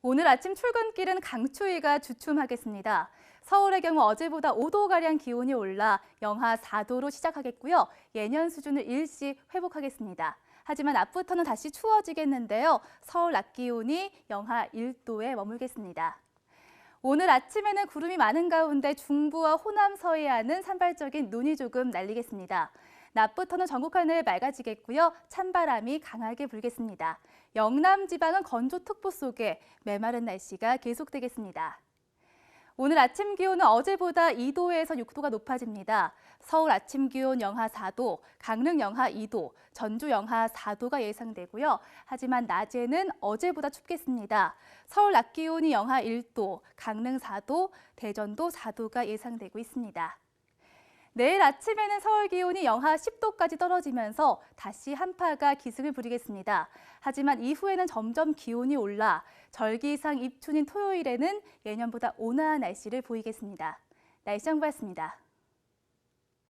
오늘 아침 출근길은 강추위가 주춤하겠습니다. 서울의 경우 어제보다 5도가량 기온이 올라 영하 4도로 시작하겠고요. 예년 수준을 일시 회복하겠습니다. 하지만 낮부터는 다시 추워지겠는데요. 서울 낮 기온이 영하 1도에 머물겠습니다. 오늘 아침에는 구름이 많은 가운데 중부와 호남 서해안은 산발적인 눈이 조금 날리겠습니다. 낮부터는 전국 하늘 맑아지겠고요. 찬바람이 강하게 불겠습니다. 영남 지방은 건조특보 속에 메마른 날씨가 계속되겠습니다. 오늘 아침 기온은 어제보다 2도에서 6도가 높아집니다. 서울 아침 기온 영하 4도, 강릉 영하 2도, 전주 영하 4도가 예상되고요. 하지만 낮에는 어제보다 춥겠습니다. 서울 낮 기온이 영하 1도, 강릉 4도, 대전도 4도가 예상되고 있습니다. 내일 아침에는 서울 기온이 영하 10도까지 떨어지면서 다시 한파가 기승을 부리겠습니다. 하지만 이후에는 점점 기온이 올라 절기상 입춘인 토요일에는 예년보다 온화한 날씨를 보이겠습니다. 날씨 정보였습니다.